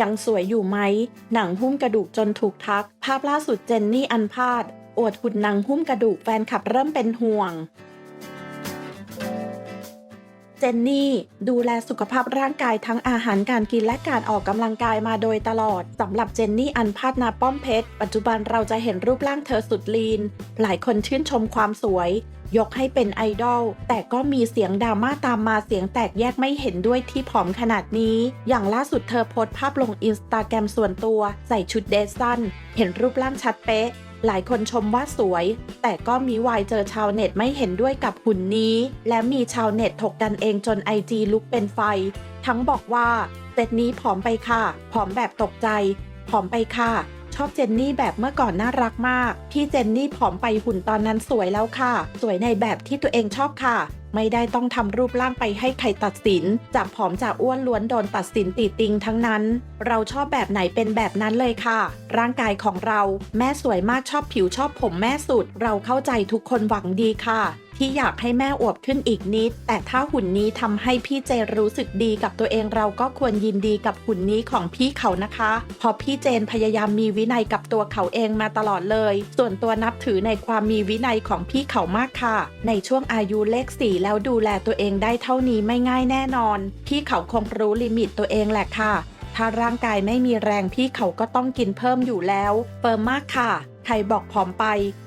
ยังสวยอยู่ไหม หนังหุ้มกระดูกจนถูกทัก ภาพล่าสุดเจนนี่อันพาดอวดหุ่นหนังหุ้มกระดูกแฟนคลับเริ่มเป็นห่วง เจนนี่ดูแลสุขภาพร่างกายทั้งอาหารการกินและการออกกำลังกายมาโดยตลอดสำหรับเจนนี่อันพาดนาป้อมเพชร ปัจจุบันเราจะเห็นรูปร่างเธอสุดลีน หลายคนชื่นชมความสวย ยกให้เป็นไอดอล แต่ก็มีเสียงดราม่าตามมาเสียงแตกแยกไม่เห็นด้วยที่ผอมขนาดนี้ อย่างล่าสุดเธอโพสต์ภาพลงอินสตาแกรมส่วนตัว ใส่ชุดเดรสสั้น เห็นรูปร่างชัดเป๊ะ หลายคนชมว่าสวย แต่ก็มีวายเจอชาวเน็ตไม่เห็นด้วยกับหุ่นนี้ และมีชาวเน็ตถกกันเองจนไอจีลุกเป็นไฟ ทั้งบอกว่าเซตนี้ผอมไปค่ะ ผอมแบบตกใจ ผอมไปค่ะ ชอบเจนนี่แบบเมื่อก่อนน่ารักมาก พี่เจนนี่ผอมไปหุ่นตอนนั้นสวยแล้วค่ะ สวยในแบบที่ตัวเองชอบค่ะ ไม่ได้ต้องทำรูปร่างไปให้ใครตัดสิน จากผอมจากอ้วนล้วนโดนตัดสินตีติงทั้งนั้น เราชอบแบบไหนเป็นแบบนั้นเลยค่ะ ร่างกายของเรา แม่สวยมากชอบผิวชอบผมแม่สุด เราเข้าใจทุกคนหวังดีค่ะ ที่อยากให้แม่อวบขึ้นอีกนิด แต่ถ้าหุ่นนี้ทำให้พี่เจรู้สึกดีกับตัวเองเราก็ควรยินดีกับหุ่นนี้ของพี่เขานะคะเพราะพี่เจนพยายามมีวินัยกับตัวเขาเองมาตลอดเลย ส่วนตัวนับถือในความมีวินัยของพี่เขามากค่ะ ในช่วงอายุเลขสี่แล้วดูแลตัวเองได้เท่านี้ไม่ง่ายแน่นอน พี่เขาคงรู้ลิมิตตัวเองแหละค่ะ ถ้าร่างกายไม่มีแรงพี่เขาก็ต้องกินเพิ่มอยู่แล้วเฟิร์มมากค่ะ ใครบอกผอมไป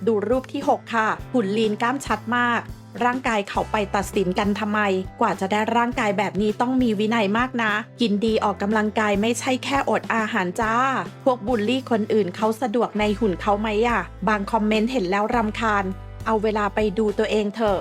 ดูรูปที่ 6 ค่ะ หุ่นลีนกล้ามชัดมาก ร่างกายเขาไปตัดสินกันทำไม กว่าจะได้ร่างกายแบบนี้ต้องมีวินัยมากนะ กินดีออกกำลังกายไม่ใช่แค่อดอาหารจ้า พวกบุลลี่คนอื่นเขาสะดวกในหุ่นเขาไหมอะบางคอมเมนต์เห็นแล้วรำคาญ เอาเวลาไปดูตัวเองเถอะ